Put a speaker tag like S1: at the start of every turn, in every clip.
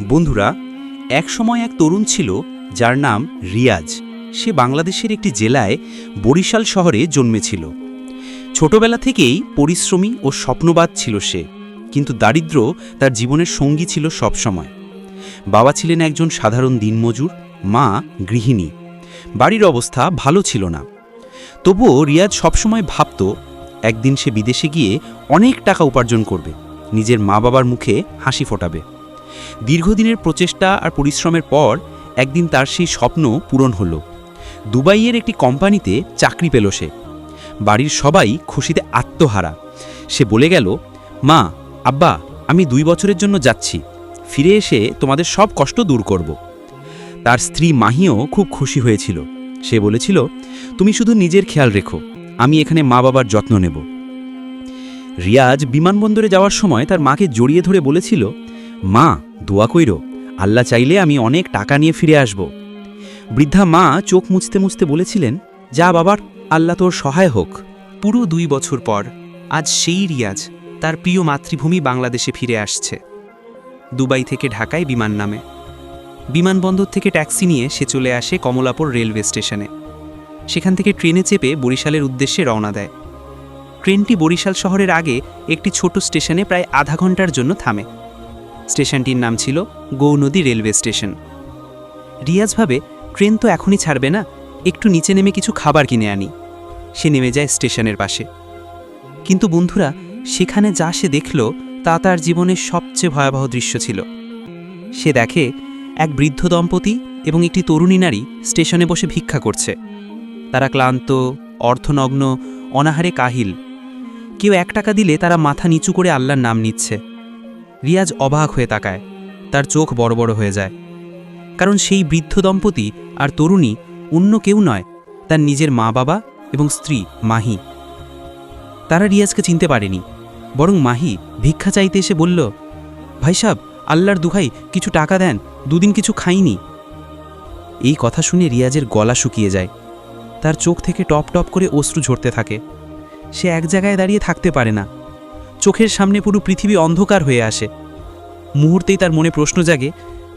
S1: বন্ধুরা একসময় এক তরুণ ছিল যার নাম রিয়াজ। সে বাংলাদেশের একটি জেলায় বরিশাল শহরে জন্মেছিল। ছোটবেলা থেকেই পরিশ্রমী ও স্বপ্নবাদ ছিল সে, কিন্তু দারিদ্র্য তার জীবনের সঙ্গী ছিল সবসময়। বাবা ছিলেন একজন সাধারণ দিনমজুর, মা গৃহিণী। বাড়ির অবস্থা ভালো ছিল না। তবুও রিয়াজ সবসময় ভাবত, একদিন সে বিদেশে গিয়ে অনেক টাকা উপার্জন করবে, নিজের মা বাবার মুখে হাসি ফোটাবে। দীর্ঘদিনের প্রচেষ্টা আর পরিশ্রমের পর একদিন তার সেই স্বপ্ন পূরণ হলো। দুবাইয়ের একটি কোম্পানিতে চাকরি পেল সে। বাড়ির সবাই খুশিতে আত্মহারা। সে বলে গেল, মা, আব্বা, আমি দুই বছরের জন্য যাচ্ছি। ফিরে এসে তোমাদের সব কষ্ট দূর করব। তার স্ত্রী মাহিও খুব খুশি হয়েছিল। সে বলেছিল, তুমি শুধু নিজের খেয়াল রেখো, আমি এখানে মা বাবার যত্ন নেব। রিয়াজ বিমানবন্দরে যাওয়ার সময় তার মাকে জড়িয়ে ধরে বলেছিল মা, দোয়া কইরো। আল্লাহ চাইলে আমি অনেক টাকা নিয়ে ফিরে আসব। বৃদ্ধা মা চোখ মুছতে মুছতে বলেছিলেন, যা বাবার, আল্লাহ তোর সহায় হোক।
S2: পুরো দুই বছর পর, আজ সেই রিয়াজ তার প্রিয় মাতৃভূমি বাংলাদেশে ফিরে আসছে। দুবাই থেকে ঢাকায় বিমান নামে। বিমানবন্দর থেকে ট্যাক্সি নিয়ে সে চলে আসে কমলাপুর রেলওয়ে স্টেশনে। সেখান থেকে ট্রেনে চেপে বরিশালের উদ্দেশ্যে রওনা দেয়। ট্রেনটি বরিশাল শহরের আগে একটি ছোট স্টেশনে প্রায় আধা ঘণ্টার জন্য থামে। স্টেশনটির নাম ছিল গৌনদী রেলওয়ে স্টেশন। রিয়াজ ভাবে, ট্রেন তো এখনই ছাড়বে না, একটু নিচে নেমে কিছু খাবার কিনে আনি। সে নেমে যায় স্টেশনের পাশে। কিন্তু বন্ধুরা, সেখানে যা সে দেখল, তা তার জীবনের সবচেয়ে ভয়াবহ দৃশ্য ছিল। সে দেখে, এক বৃদ্ধ দম্পতি এবং একটি তরুণী নারী স্টেশনে বসে ভিক্ষা করছে। তারা ক্লান্ত, অর্থনগ্ন, অনাহারে কাহিল। কেউ এক টাকা দিলে তারা মাথা নিচু করে আল্লাহর নাম নিচ্ছে। রিয়াজ অবাক হয়ে তাকায়। তার চোখ বড় বড় হয়ে যায়। কারণ সেই বৃদ্ধ দম্পতি আর তরুণী অন্য কেউ নয়, তার নিজের মা বাবা এবং স্ত্রী, মাহি। তারা রিয়াজকে চিনতে পারেনি, বরং মাহি ভিক্ষা চাইতে এসে বলল, ভাই সাব, আল্লাহর দুহাই কিছু টাকা দেন, দুদিন কিছু খাইনি। এই কথা শুনে রিয়াজের গলা শুকিয়ে যায়। তার চোখ থেকে টপ টপ করে অশ্রু ঝরতে থাকে। সে এক জায়গায় দাঁড়িয়ে থাকতে পারে না। চোখের সামনে পুরো পৃথিবী অন্ধকার হয়ে আসে। মুহূর্তেই তার মনে প্রশ্ন জাগে,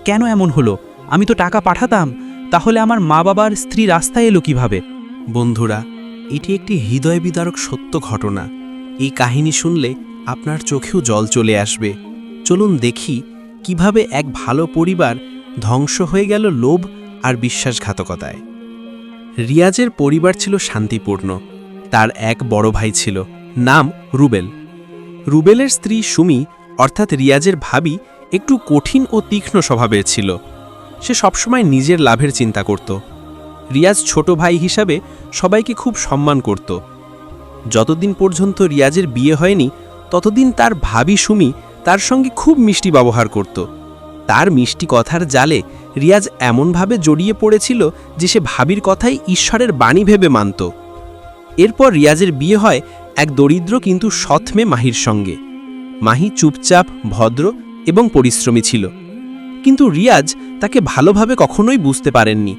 S2: কেন এমন হলো? আমি তো টাকা পাঠাতাম, তাহলে আমার মা বাবার স্ত্রী রাস্তায় এলো কীভাবে?
S3: বন্ধুরা, এটি একটি হৃদয় বিদারক সত্য ঘটনা। এই কাহিনী শুনলে আপনার চোখেও জল চলে আসবে। চলুন দেখি কীভাবে এক ভালো পরিবার ধ্বংস হয়ে গেল লোভ আর বিশ্বাসঘাতকতায়। রিয়াজের পরিবার ছিল শান্তিপূর্ণ। তার এক বড় ভাই ছিল, নাম রুবেল। রুবেলের স্ত্রী সুমি, অর্থাৎ রিয়াজের ভাবি, একটু কঠিন ও তীক্ষ্ণ স্বভাবের ছিল। সে সবসময় নিজের লাভের চিন্তা করত। রিয়াজ ছোট ভাই হিসাবে সবাইকে খুব সম্মান করত। যতদিন পর্যন্ত রিয়াজের বিয়ে হয়নি, ততদিন তার ভাবি সুমি তার সঙ্গে খুব মিষ্টি ব্যবহার করত। তার মিষ্টি কথার জালে রিয়াজ এমনভাবে জড়িয়ে পড়েছিল যে সে ভাবির কথাই ঈশ্বরের বাণী ভেবে মানত। এরপর রিয়াজের বিয়ে হয় এক দরিদ্র কিন্তু সৎ মেয়ে মাহির সঙ্গে। মাহি চুপচাপ, ভদ্র এবং পরিশ্রমী ছিল। কিন্তু রিয়াজ তাকে ভালোভাবে কখনোই বুঝতে পারেননি।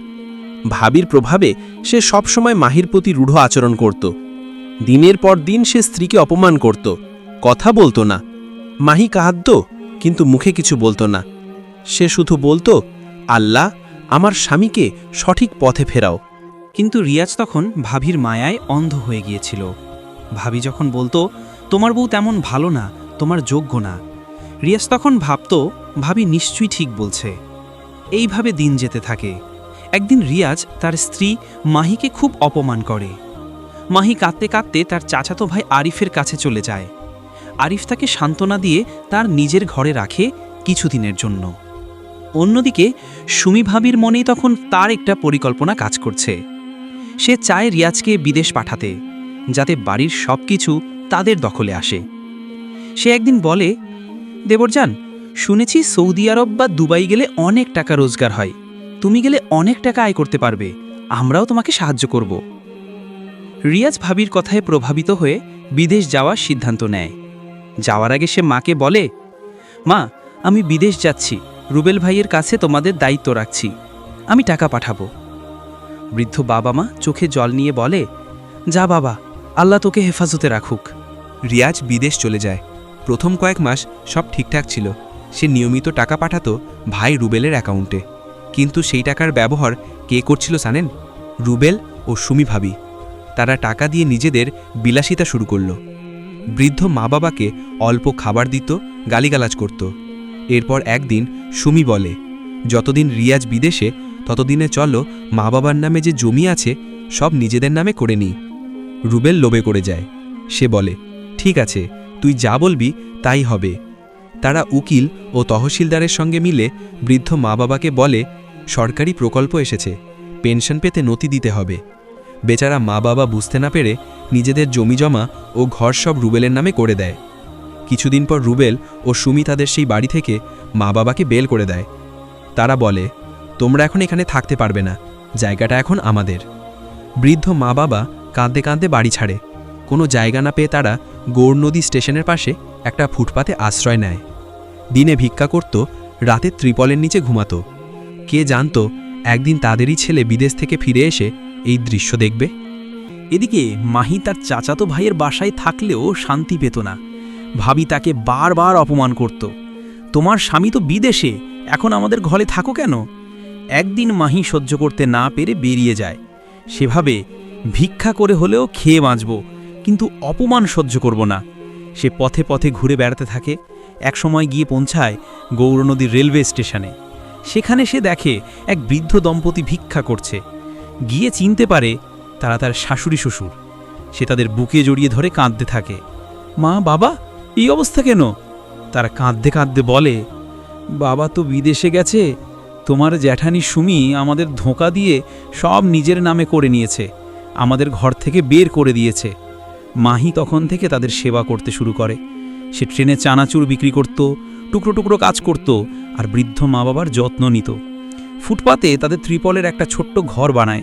S3: ভাবির প্রভাবে সে সবসময় মাহির প্রতি রূঢ় আচরণ করত। দিনের পর দিন সে স্ত্রীকে অপমান করত। কথা বলতো না। মাহি কাঁদত, কিন্তু মুখে কিছু বলতো না। সে শুধু বলতো, আল্লাহ, আমার স্বামীকে সঠিক পথে ফেরাও।
S2: কিন্তু রিয়াজ তখন ভাবির মায়ায় অন্ধ হয়ে গিয়েছিল। ভাবি যখন বলতো, তোমার বউ তেমন ভালো না, তোমার যোগ্য না। রিয়াজ তখন ভাবত, ভাবি নিশ্চয়ই ঠিক বলছে। এইভাবে দিন যেতে থাকে। একদিন রিয়াজ তার স্ত্রী মাহিকে খুব অপমান করে। মাহি কাঁদতে কাঁদতে তার চাচাতো ভাই আরিফের কাছে চলে যায়। আরিফ তাকে সান্ত্বনা দিয়ে তার নিজের ঘরে রাখে কিছুদিনের জন্য। অন্যদিকে, সুমি ভাবির মনেই তখন তার একটা পরিকল্পনা কাজ করছে। সে চায় রিয়াজকে বিদেশ পাঠাতে। যাতে বাড়ির সব কিছু তাদের দখলে আসে। সে একদিন বলে দেবরজান শুনেছি সৌদি আরব বা দুবাই গেলে অনেক টাকা রোজগার হয়। তুমি গেলে অনেক টাকা আয় করতে পারবে। আমরাও তোমাকে সাহায্য করব। রিয়াজ ভাবির কথায় প্রভাবিত হয়ে বিদেশ যাওয়ার সিদ্ধান্ত নেয়। যাওয়ার আগে সে মাকে বলে, মা, আমি বিদেশ যাচ্ছি। রুবেল ভাইয়ের কাছে তোমাদের দায়িত্ব রাখছি। আমি টাকা পাঠাবো। বৃদ্ধ বাবা মা চোখে জল নিয়ে বলে, যা বাবা আল্লাহ তোকে হেফাজতে রাখুক।
S4: রিয়াজ বিদেশ চলে যায়। প্রথম কয়েক মাস সব ঠিকঠাক ছিল।
S2: সে নিয়মিত টাকা পাঠাতো ভাই রুবেলের অ্যাকাউন্টে। কিন্তু সেই টাকার ব্যবহার কে করছিল জানেন রুবেল ও সুমি ভাবি। তারা টাকা দিয়ে নিজেদের বিলাসিতা শুরু করল। বৃদ্ধ মা বাবাকে অল্প খাবার দিত, গালিগালাজ করত। এরপর একদিন সুমি বলে, যতদিন রিয়াজ বিদেশে, ততদিনে চলো মা বাবার নামে যে জমি আছে, সব নিজেদের নামে করে নিই। রুবেল লোবে করে যায়। সে বলে, ঠিক আছে, তুই যা বলবি তাই হবে। তারা উকিল ও তহসিলদারের সঙ্গে মিলে বৃদ্ধ মা বাবাকে বলে, সরকারি প্রকল্প এসেছে, পেনশন পেতে নথি দিতে হবে। বেচারা মা বাবা বুঝতে না পেরে নিজেদের জমি জমা ও ঘর সব রুবেলের নামে করে দেয়। কিছুদিন পর রুবেল ও সুমি তাদের সেই বাড়ি থেকে মা বাবাকে বেল করে দেয়। তারা বলে, তোমরা এখন এখানে থাকতে পারবে না, জায়গাটা এখন আমাদের। বৃদ্ধ মা বাবা কাঁদতে কাঁদতে বাড়ি ছাড়ে। কোনো জায়গা না পেয়ে তারা গৌর নদী স্টেশনের পাশে একটা ফুটপাতে আশ্রয় নেয়। দিনে ভিক্ষা করত, রাতে ত্রিপলের নিচে ঘুমাতো। কে জানতো, একদিন তাদেরই ছেলে বিদেশ থেকে ফিরে এসে এই দৃশ্য দেখবে?
S4: এদিকে মাহি তার চাচাতো ভাইয়ের বাসায় থাকলেও শান্তি পেত না। ভাবি তাকে বারবার অপমান করত। তোমার স্বামী তো বিদেশে, এখন আমাদের ঘরে থাকো কেন? একদিন মাহি সহ্য করতে না পেরে বেরিয়ে যায়। সেভাবে ভিক্ষা করে হলেও খেয়ে বাঁচব, কিন্তু অপমান সহ্য করব না। সে পথে পথে ঘুরে বেড়াতে থাকে, একসময় গিয়ে পৌঁছায় গৌরনদীর রেলওয়ে স্টেশনে। সেখানে সে দেখে এক বৃদ্ধ দম্পতি ভিক্ষা করছে। গিয়ে চিনতে পারে তারা তার শাশুড়ি শ্বশুর। সে তাদের বুকে জড়িয়ে ধরে কাঁদতে থাকে। মা, বাবা, এই অবস্থা কেন? তারা কাঁদতে কাঁদতে বলে, বাবা তো বিদেশে গেছে, তোমার জ্যাঠানি সুমি আমাদের ধোঁকা দিয়ে সব নিজের নামে করে নিয়েছে। আমাদের ঘর থেকে বের করে দিয়েছে। মাহি তখন থেকে তাদের সেবা করতে শুরু করে। সে ট্রেনে চানাচুর বিক্রি করত, টুকরো টুকরো কাজ করত আর বৃদ্ধ মা বাবার যত্ন নিত। ফুটপাতে তাদের ত্রিপলের একটা ছোট্ট ঘর বানায়।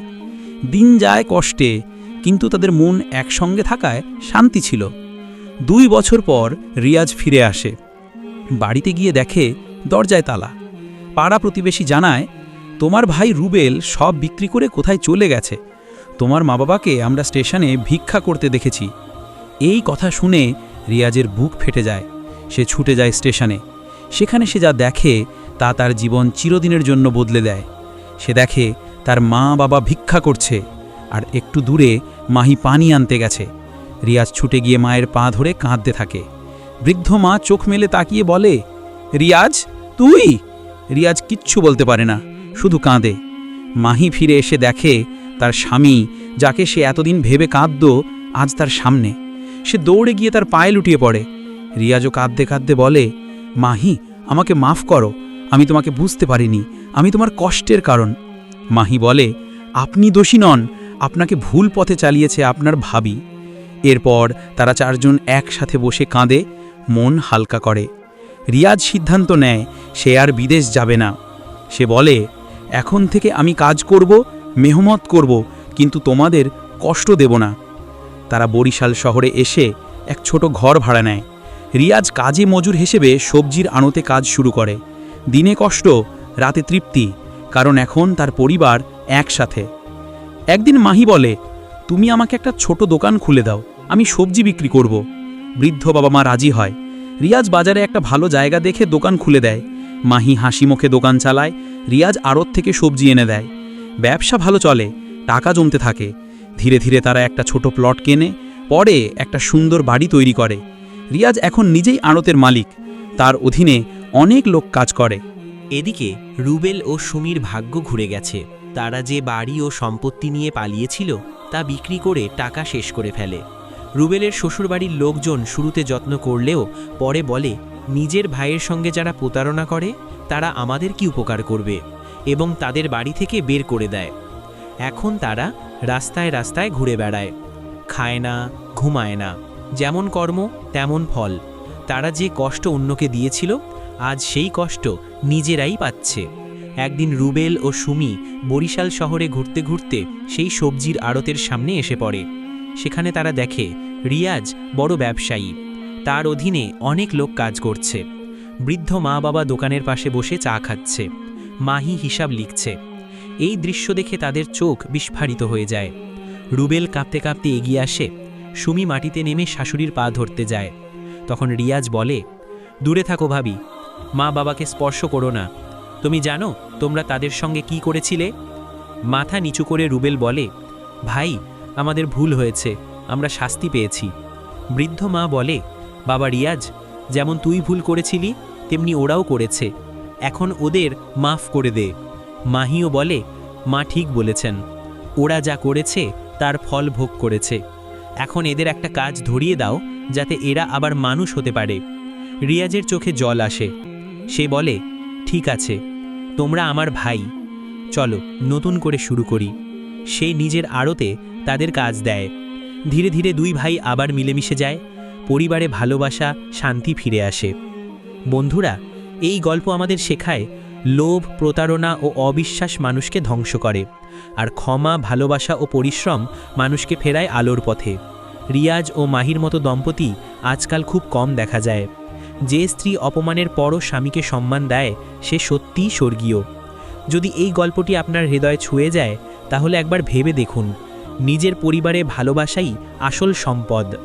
S4: দিন যায় কষ্টে, কিন্তু তাদের মন একসঙ্গে থাকায় শান্তি ছিল। দুই বছর পর রিয়াজ ফিরে আসে। বাড়িতে গিয়ে দেখে দরজায় তালা। পাড়া প্রতিবেশী জানায়, তোমার ভাই রুবেল সব বিক্রি করে কোথায় চলে গেছে? তোমার মা বাবাকে আমরা স্টেশনে ভিক্ষা করতে দেখেছি। এই কথা শুনে রিয়াজের বুক ফেটে যায়। সে ছুটে যায় স্টেশনে। সেখানে সে যা দেখে তা তার জীবন চিরদিনের জন্য বদলে দেয়। সে দেখে তার মা বাবা ভিক্ষা করছে আর একটু দূরে মাহি পানি আনতে গেছে। রিয়াজ ছুটে গিয়ে মায়ের পা ধরে কাঁদতে থাকে। বৃদ্ধ মা চোখ মেলে তাকিয়ে বলে, রিয়াজ, তুই? রিয়াজ কিচ্ছু বলতে পারে না, শুধু কাঁদে। মাহি ফিরে এসে দেখে তার স্বামী, যাকে সে এতদিন ভেবে কাঁদত, আজ তার সামনে। সে দৌড়ে গিয়ে তার পায়ে লুটিয়ে পড়ে। রিয়াজও কাঁদতে কাঁদতে বলে, মাহি, আমাকে মাফ করো, আমি তোমাকে বুঝতে পারিনি, আমি তোমার কষ্টের কারণ। মাহি বলে, আপনি দোষী নন, আপনাকে ভুল পথে চালিয়েছে আপনার ভাবি। এরপর তারা চারজন একসাথে বসে কাঁদে, মন হালকা করে। রিয়াজ সিদ্ধান্ত নেয়, সে আর বিদেশ যাবে না। সে বলে, এখন থেকে আমি কাজ করব মেহমত করব, কিন্তু তোমাদের কষ্ট দেব না। তারা বরিশাল শহরে এসে এক ছোট ঘর ভাড়া নেয়। রিয়াজ কাজে মজুর হিসেবে সবজির আনোতে কাজ শুরু করে। দিনে কষ্ট, রাতে তৃপ্তি, কারণ এখন তার পরিবার একসাথে। একদিন মাহি বলে, তুমি আমাকে একটা ছোট দোকান খুলে দাও, আমি সবজি বিক্রি করব। বৃদ্ধ বাবা মা রাজি হয়। রিয়াজ বাজারে একটা ভালো জায়গা দেখে দোকান খুলে দেয়। মাহি হাসি মুখে দোকান চালায়। রিয়াজ আড়ত থেকে সবজি এনে দেয়। ব্যবসা ভালো চলে, টাকা জমতে থাকে। ধীরে ধীরে তারা একটা ছোট প্লট কেনে, পরে একটা সুন্দর বাড়ি তৈরি করে। রিয়াজ এখন নিজেই আড়তের মালিক। তার অধীনে অনেক লোক কাজ করে।
S5: এদিকে রুবেল ও সুমির ভাগ্য ঘুরে গেছে। তারা যে বাড়ি ও সম্পত্তি নিয়ে পালিয়েছিল, তা বিক্রি করে টাকা শেষ করে ফেলে। রুবেলের শ্বশুরবাড়ির লোকজন শুরুতে যত্ন করলেও পরে বলে, নিজের ভাইয়ের সঙ্গে যারা প্রতারণা করে, তারা আমাদের কি উপকার করবে? এবং তাদের বাড়ি থেকে বের করে দেয়। এখন তারা রাস্তায় রাস্তায় ঘুরে বেড়ায়। খায় না, ঘুমায় না। যেমন কর্ম, তেমন ফল। তারা যে কষ্ট অন্যকে দিয়েছিল, আজ সেই কষ্ট নিজেরাই পাচ্ছে। একদিন রুবেল ও সুমি বরিশাল শহরে ঘুরতে ঘুরতে সেই সবজির আড়তের সামনে এসে পড়ে। সেখানে তারা দেখে, রিয়াজ বড় ব্যবসায়ী। তার অধীনে অনেক লোক কাজ করছে। বৃদ্ধ মা বাবা দোকানের পাশে বসে চা খাচ্ছে। মাহি হিসাব লিখছে। এই দৃশ্য দেখে তাদের চোখ বিস্ফারিত হয়ে যায়। রুবেল কাঁপতে কাঁপতে এগিয়ে আসে। সুমি মাটিতে নেমে শাশুড়ির পা ধরতে যায়। তখন রিয়াজ বলে, দূরে থাকো ভাবি। মা বাবাকে স্পর্শ করো না। তুমি জানো তোমরা তাদের সঙ্গে কি করেছিলে? মাথা নিচু করে রুবেল বলে, ভাই, আমাদের ভুল হয়েছে। আমরা শাস্তি পেয়েছি। বৃদ্ধ মা বলে, বাবা রিয়াজ, যেমন তুই ভুল করেছিলি, তেমনি ওরাও করেছে। এখন ওদের মাফ করে দে। মাহিও বলে, মা ঠিক বলেছেন। ওরা যা করেছে, তার ফল ভোগ করেছে। এখন এদের একটা কাজ ধরিয়ে দাও, যাতে এরা আবার মানুষ হতে পারে। রিয়াজের চোখে জল আসে। সে বলে, ঠিক আছে, তোমরা আমার ভাই। চলো, নতুন করে শুরু করি। সে নিজের আড়তে তাদের কাজ দেয়। ধীরে ধীরে দুই ভাই আবার মিলেমিশে যায়। পরিবারে ভালোবাসা, শান্তি ফিরে আসে। বন্ধুরা এই গল্প আমাদের শেখায় লোভ, প্রতারণা ও অবিশ্বাস মানুষকে ধ্বংস করে। আর ক্ষমা, ভালোবাসা ও পরিশ্রম মানুষকে ফেরায় আলোর পথে। রিয়াজ ও মাহির মতো দম্পতি আজকাল খুব কম দেখা যায়। যে স্ত্রী অপমানের পরও স্বামীকে সম্মান দেয়, সে সত্যিই স্বর্গীয়। যদি এই গল্পটি আপনার হৃদয়ে ছুঁয়ে যায়, তাহলে একবার ভেবে দেখুন। নিজের পরিবারে ভালোবাসাই আসল সম্পদ।